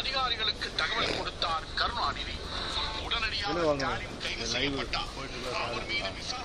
அதிகாரிகளுக்கு தகவல் கொடுத்தார் கருணாநிதி. உடனடியாக ஸ்டாலின் கைது செய்யப்பட்டார். அவர் மீது விசா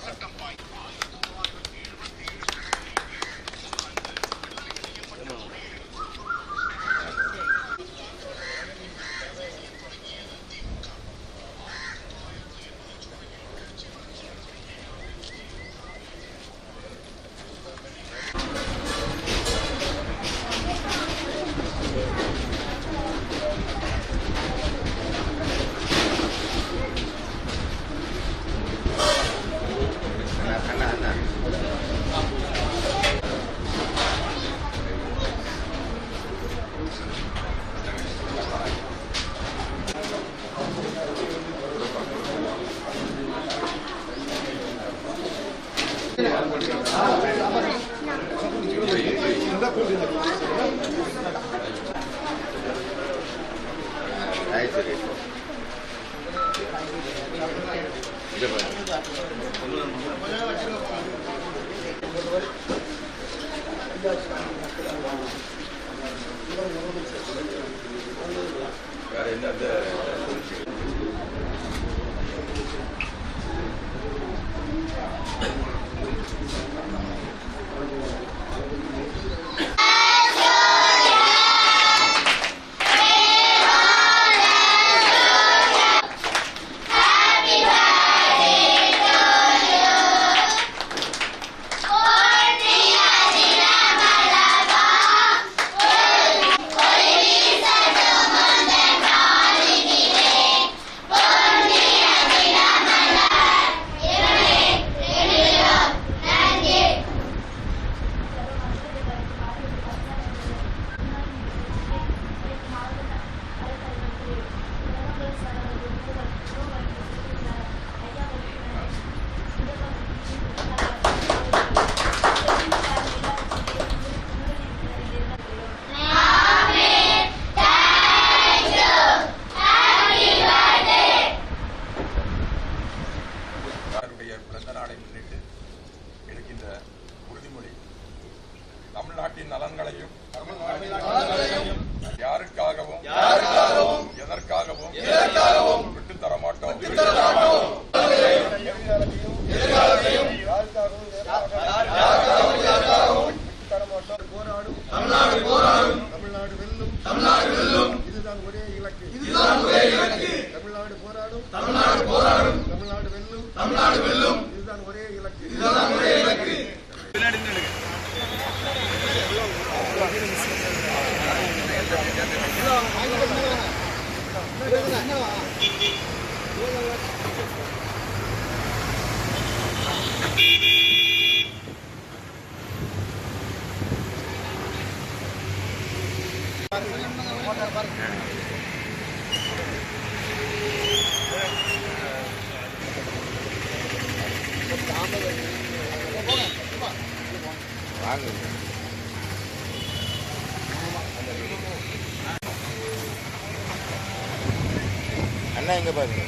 Got another. முன்னிட்டு எடுக்கின்ற உறுதிமொழி. தமிழ்நாட்டின் நலன்களையும் நலன்களையும் யாருக்காகவும் எதற்காகவும் எதற்காகவும் விட்டுத் தர மாட்டோம். தமிழ்நாடு போராடும் தமிழ்நாடு வெல்லும் தமிழ்நாடு வெல்லும். இதுதான் ஒரே இலக்கு. இதுதான் ஒரே இலக்கு தமிழ்நாடு போராடும். தமிழ்நாடு போராடும் தமிழ்நாடு வெல்லும் தமிழ்நாடு வெல்லும். இதுதான் ஒரே இலக்கு இதுதான் ஒரே இலக்கு அண்ணா எங்க பாருங்க